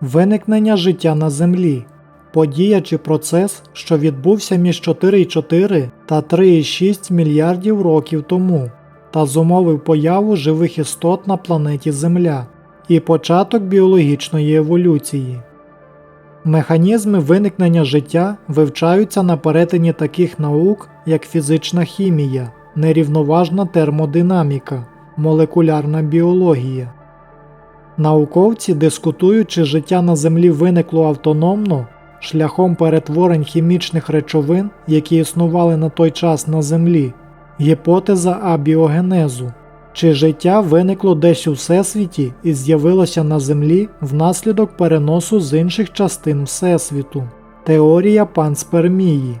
Виникнення життя на Землі подія чи процес, що відбувся між 4,4 та 3,6 мільярдів років тому, та зумовив появу живих істот на планеті Земля і початок біологічної еволюції. Механізми виникнення життя вивчаються на перетині таких наук, як фізична хімія, нерівноважна термодинаміка, молекулярна біологія. Науковці дискутують, чи життя на Землі виникло автономно шляхом перетворень хімічних речовин, які існували на той час на Землі, гіпотеза абіогенезу, чи життя виникло десь у всесвіті і з'явилося на Землі внаслідок переносу з інших частин Всесвіту, теорія панспермії.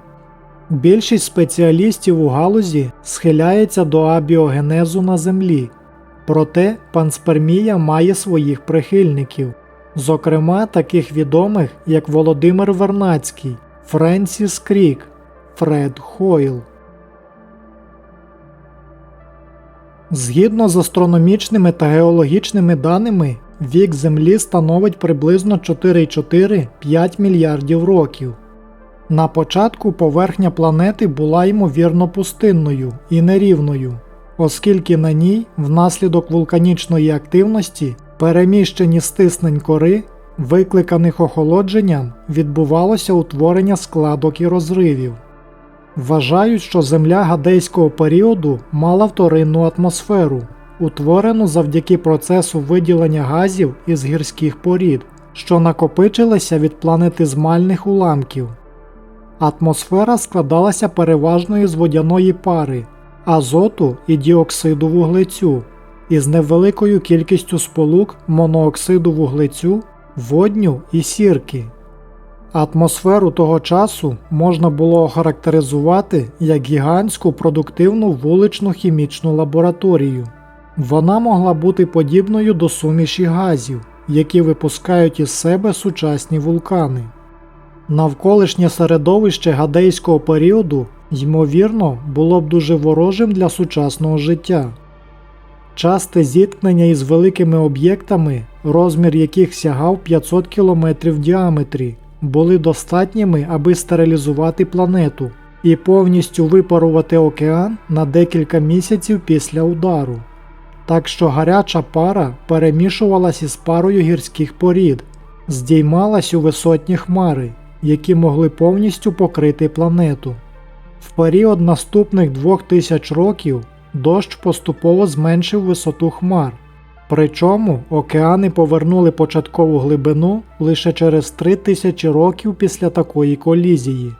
Більшість спеціалістів у галузі схиляється до абіогенезу на Землі. Проте панспермія має своїх прихильників, зокрема таких відомих як Володимир Вернацький, Френсіс Крік, Фред Хойл. Згідно з астрономічними та геологічними даними, вік Землі становить приблизно 4,4-5 мільярдів років. На початку поверхня планети була ймовірно пустинною і нерівною оскільки на ній, внаслідок вулканічної активності, переміщені стиснень кори, викликаних охолодженням, відбувалося утворення складок і розривів. Вважають, що Земля гадейського періоду мала вторинну атмосферу, утворену завдяки процесу виділення газів із гірських порід, що накопичилися від планетизмальних уламків. Атмосфера складалася переважно із водяної пари, азоту і діоксиду вуглецю із невеликою кількістю сполук монооксиду вуглецю, водню і сірки. Атмосферу того часу можна було охарактеризувати як гігантську продуктивну вуличну хімічну лабораторію. Вона могла бути подібною до суміші газів, які випускають із себе сучасні вулкани. Навколишнє середовище гадейського періоду ймовірно, було б дуже ворожим для сучасного життя. Часте зіткнення із великими об'єктами, розмір яких сягав 500 км в діаметрі, були достатніми, аби стерилізувати планету і повністю випарувати океан на декілька місяців після удару. Так що гаряча пара перемішувалась із парою гірських порід, здіймалась у висотні хмари, які могли повністю покрити планету. В період наступних двох тисяч років дощ поступово зменшив висоту хмар, причому океани повернули початкову глибину лише через три тисячі років після такої колізії.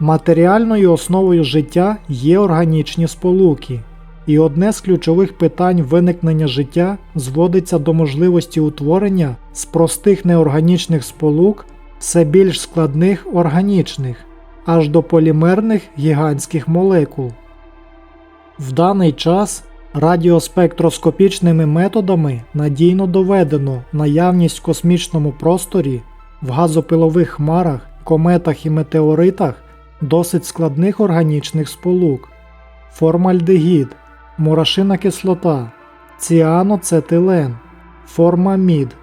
Матеріальною основою життя є органічні сполуки. І одне з ключових питань виникнення життя зводиться до можливості утворення з простих неорганічних сполук все більш складних органічних, аж до полімерних гігантських молекул. В даний час радіоспектроскопічними методами надійно доведено наявність в космічному просторі в газопилових хмарах, кометах і метеоритах досить складних органічних сполук, формальдегід мурашина кислота, ціаноцетилен, формамід.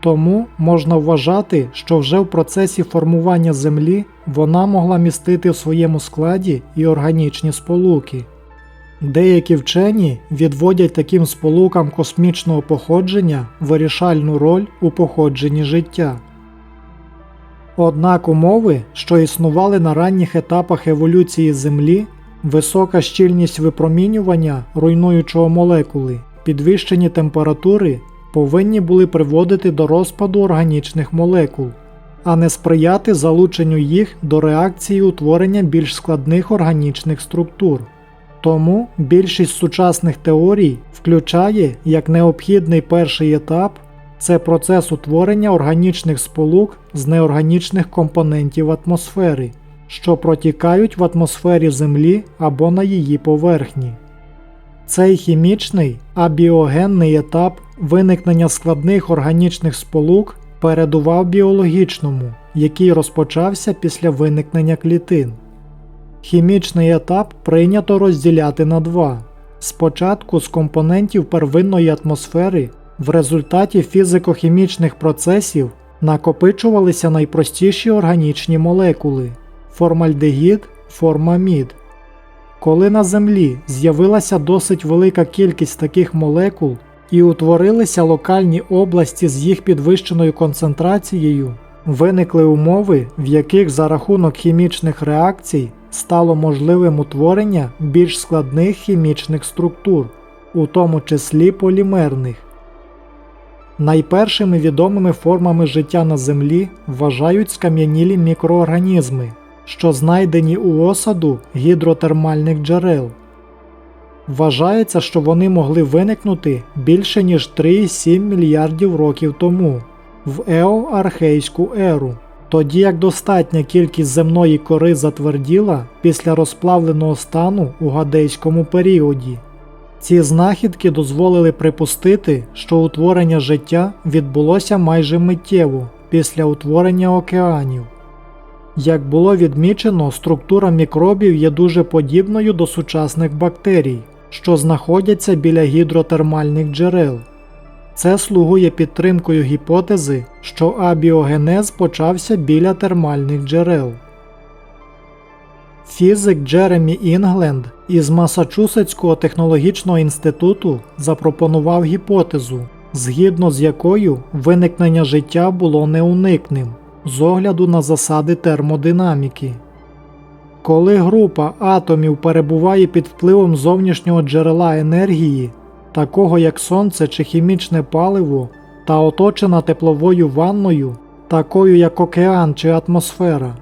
Тому можна вважати, що вже в процесі формування Землі вона могла містити в своєму складі і органічні сполуки. Деякі вчені відводять таким сполукам космічного походження вирішальну роль у походженні життя. Однак умови, що існували на ранніх етапах еволюції Землі, Висока щільність випромінювання руйнуючого молекули, підвищені температури повинні були приводити до розпаду органічних молекул, а не сприяти залученню їх до реакції утворення більш складних органічних структур. Тому більшість сучасних теорій включає як необхідний перший етап це процес утворення органічних сполук з неорганічних компонентів атмосфери що протікають в атмосфері Землі або на її поверхні. Цей хімічний абіогенний етап виникнення складних органічних сполук передував біологічному, який розпочався після виникнення клітин. Хімічний етап прийнято розділяти на два. Спочатку з компонентів первинної атмосфери в результаті фізико-хімічних процесів накопичувалися найпростіші органічні молекули формальдегід, формамід. Коли на Землі з'явилася досить велика кількість таких молекул і утворилися локальні області з їх підвищеною концентрацією, виникли умови, в яких за рахунок хімічних реакцій стало можливим утворення більш складних хімічних структур, у тому числі полімерних. Найпершими відомими формами життя на Землі вважають скам'янілі мікроорганізми, що знайдені у осаду гідротермальних джерел. Вважається, що вони могли виникнути більше ніж 3,7 мільярдів років тому в еоархейську еру, тоді як достатня кількість земної кори затверділа після розплавленого стану у гадейському періоді. Ці знахідки дозволили припустити, що утворення життя відбулося майже миттєво після утворення океанів. Як було відмічено, структура мікробів є дуже подібною до сучасних бактерій, що знаходяться біля гідротермальних джерел. Це слугує підтримкою гіпотези, що абіогенез почався біля термальних джерел. Фізик Джеремі Інгленд із Масачусетського технологічного інституту запропонував гіпотезу, згідно з якою виникнення життя було неуникним з огляду на засади термодинаміки. Коли група атомів перебуває під впливом зовнішнього джерела енергії, такого як сонце чи хімічне паливо, та оточена тепловою ванною, такою як океан чи атмосфера,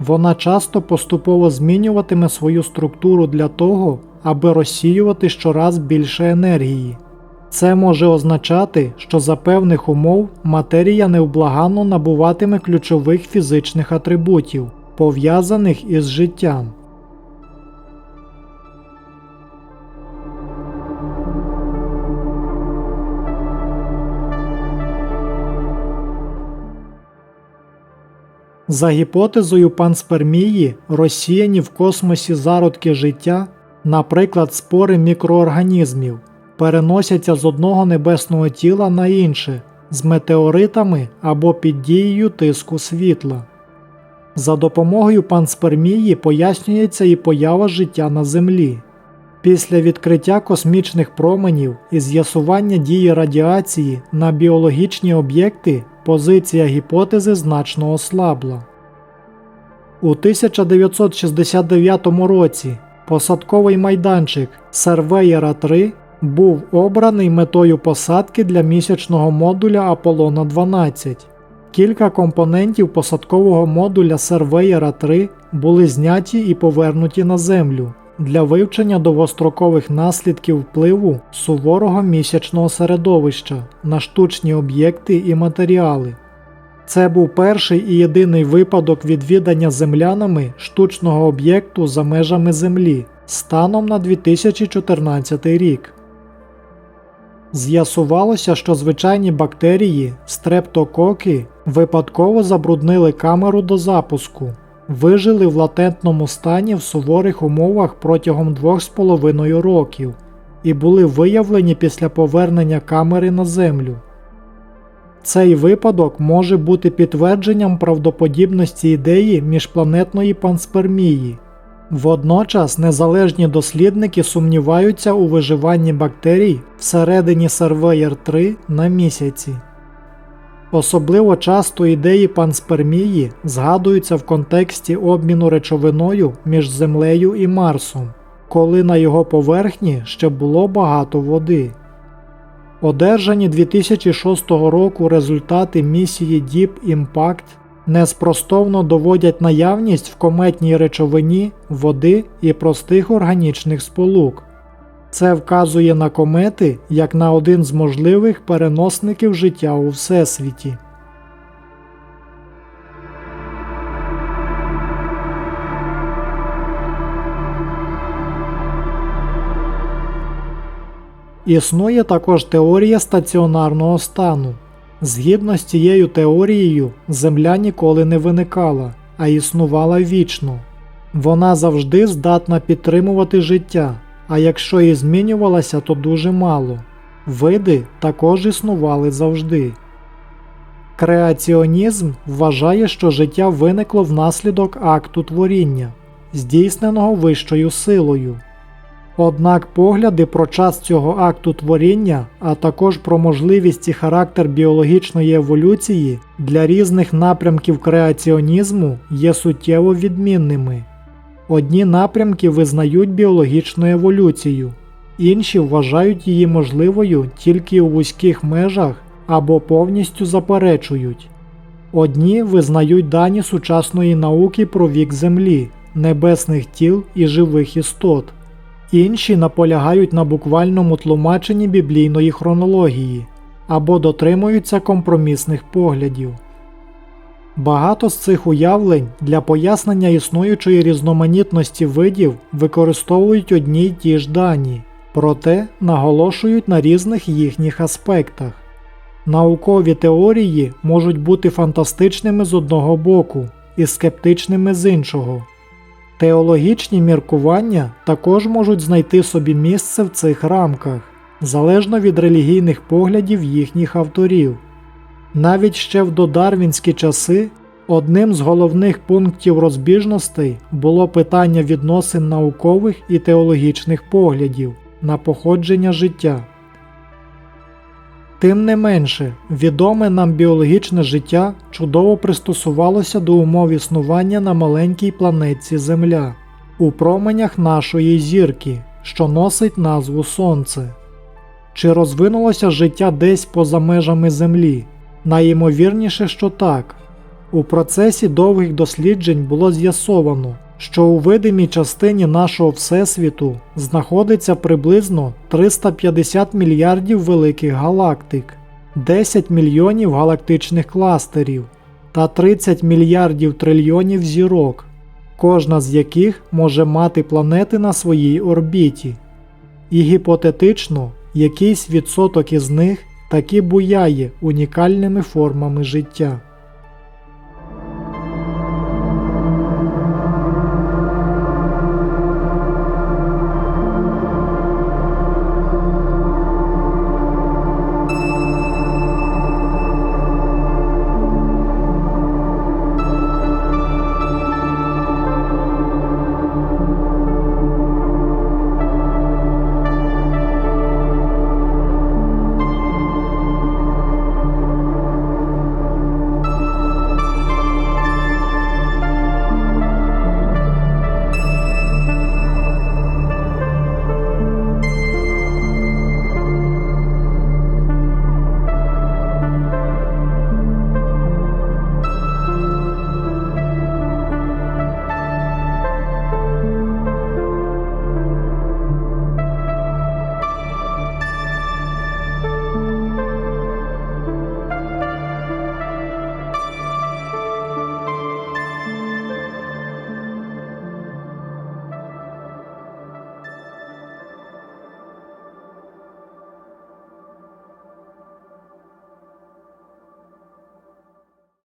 вона часто поступово змінюватиме свою структуру для того, аби розсіювати щораз більше енергії. Це може означати, що за певних умов матерія невблаганно набуватиме ключових фізичних атрибутів, пов'язаних із життям. За гіпотезою панспермії, розсіяні в космосі зародки життя, наприклад, спори мікроорганізмів, переносяться з одного небесного тіла на інше з метеоритами або під дією тиску світла. За допомогою панспермії пояснюється і поява життя на Землі. Після відкриття космічних променів і з'ясування дії радіації на біологічні об'єкти позиція гіпотези значно ослабла. У 1969 році посадковий майданчик Сервеєра 3 був обраний метою посадки для місячного модуля Аполлона 12. Кілька компонентів посадкового модуля Сервеєра 3 були зняті і повернуті на Землю для вивчення довгострокових наслідків впливу суворого місячного середовища на штучні об'єкти і матеріали. Це був перший і єдиний випадок відвідання землянами штучного об'єкту за межами Землі станом на 2014 рік. З'ясувалося, що звичайні бактерії, стрептококи, випадково забруднили камеру до запуску, вижили в латентному стані в суворих умовах протягом 2,5 років і були виявлені після повернення камери на Землю. Цей випадок може бути підтвердженням правдоподібності ідеї міжпланетної панспермії. Водночас незалежні дослідники сумніваються у виживанні бактерій всередині Surveyor 3 на місяці. Особливо часто ідеї панспермії згадуються в контексті обміну речовиною між Землею і Марсом, коли на його поверхні ще було багато води. Одержані 2006 року результати місії Deep Impact неспростовно доводять наявність в кометній речовині води і простих органічних сполук. Це вказує на комети як на один з можливих переносників життя у Всесвіті. Існує також теорія стаціонарного стану. Згідно з цією теорією, Земля ніколи не виникала, а існувала вічно. Вона завжди здатна підтримувати життя, а якщо і змінювалася, то дуже мало. Види також існували завжди. Креаціонізм вважає, що життя виникло внаслідок акту творіння, здійсненого вищою силою. Однак погляди про час цього акту творіння, а також про можливість і характер біологічної еволюції для різних напрямків креаціонізму є суттєво відмінними. Одні напрямки визнають біологічну еволюцію, інші вважають її можливою тільки у вузьких межах або повністю заперечують. Одні визнають дані сучасної науки про вік Землі, небесних тіл і живих істот. Інші наполягають на буквальному тлумаченні біблійної хронології або дотримуються компромісних поглядів. Багато з цих уявлень для пояснення існуючої різноманітності видів використовують одні й ті ж дані, проте наголошують на різних їхніх аспектах. Наукові теорії можуть бути фантастичними з одного боку і скептичними з іншого. Теологічні міркування також можуть знайти собі місце в цих рамках, залежно від релігійних поглядів їхніх авторів. Навіть ще в додарвінські часи одним з головних пунктів розбіжностей було питання відносин наукових і теологічних поглядів на походження життя. Тим не менше, відоме нам біологічне життя чудово пристосувалося до умов існування на маленькій планетці Земля у променях нашої зірки, що носить назву Сонце. Чи розвинулося життя десь поза межами Землі? Найімовірніше, що так. У процесі довгих досліджень було з'ясовано, що у видимій частині нашого Всесвіту знаходиться приблизно 350 мільярдів великих галактик, 10 мільйонів галактичних кластерів та 30 мільярдів трильйонів зірок, кожна з яких може мати планети на своїй орбіті. І гіпотетично, якийсь відсоток із них таки буяє унікальними формами життя.